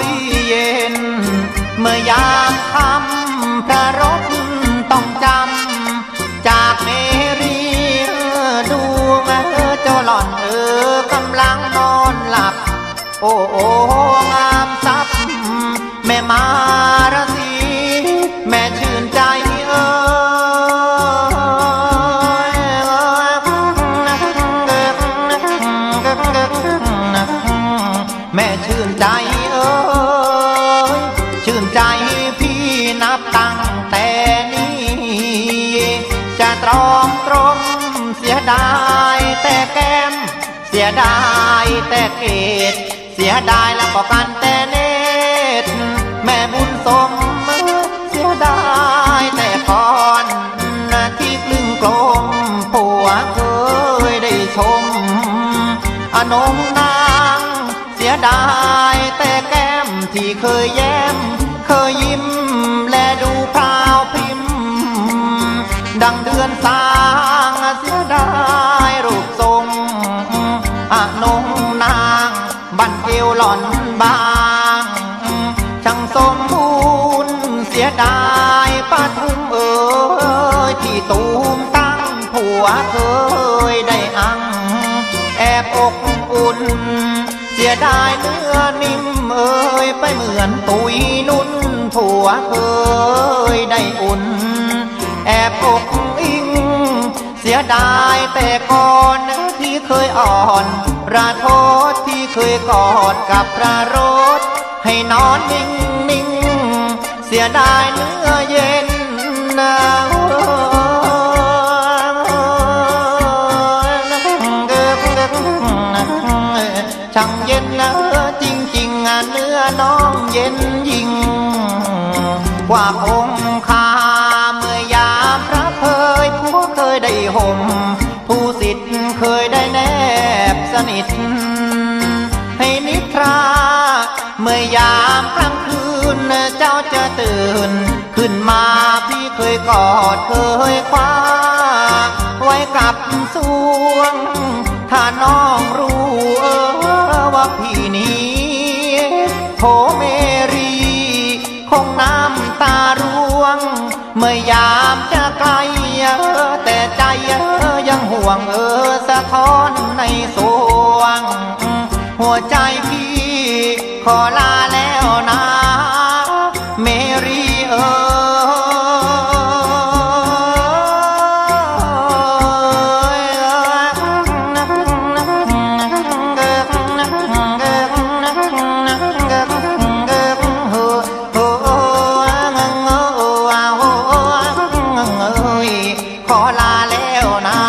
รีเย็น เมื่อยามคำพระรถต้องจำ จากเมรีดูเออเจ้าหล่อนเออกำลังนอนหลับ โอ้โองามซับ แม่มารสีแม่ชื่นใจ พี่นับตั้งแต่นี้ จะตรอมตรมเสียดายแต่แก้ม เสียดายแต่เกตเสียดายแล้วก็กันแต่เนตรแม่บุญสมเสียดายแต่ก่อนที่กลึงกลมผัวเคยได้ชมอนงนาง เสียดายแต่แก้มที่เคยแย้ม เคยยิ้ม และดูพราวพริม ดังเดือนสางเสียดายรูปทรงอนงนาง บันเอวหล่อนบางช่างสมบูรณ์เสียดายป้าทุ่มเอ๋ยที่ตูมตั้งผัวเคยได้อัง แอบอกอุ่น เสียดายเนื้อนิ่มเอ่ยไปเหมือนตุยนุ่นผัวเคยได้อุ่น แอบอกอิง เสียดายแต่ก่อนที่เคยอ่อนราโทษที่เคยกอดกับพระรถ ให้นอนนิ่งนิ่งเสียดายเนื้อเย็นนะ ช่างเย็นเนะจริงๆเนื้อน้องเย็นยิ่งกว่าคงคาเมื่อยามพระเคยผู้เคยได้ห่มผู้สิทธิ์เคยได้แนบสนิท ให้นิทรา เมื่อยามกลางคืนเจ้าจะตื่น ขึ้นมาพี่เคยกอดเคยคว้า ไว้กับสวง ถ้าน้องรู้ งน้ำตาร่วง เมื่อยามจะไกลเออแต่ใจเออยังห่วงเออสะท้อนในสวง หัวใจพี่ขอลาแล้วนะ ขอลาแล้วนะ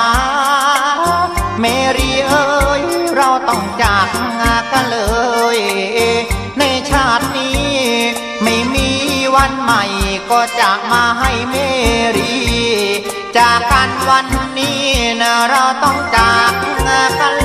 เมรีเอ้ยเราต้องจากกันเลย ในชาตินี้ ไม่มีวันใหม่ก็จะมาให้เมรีจากกันวันนี้นะเราต้องจากกันเลย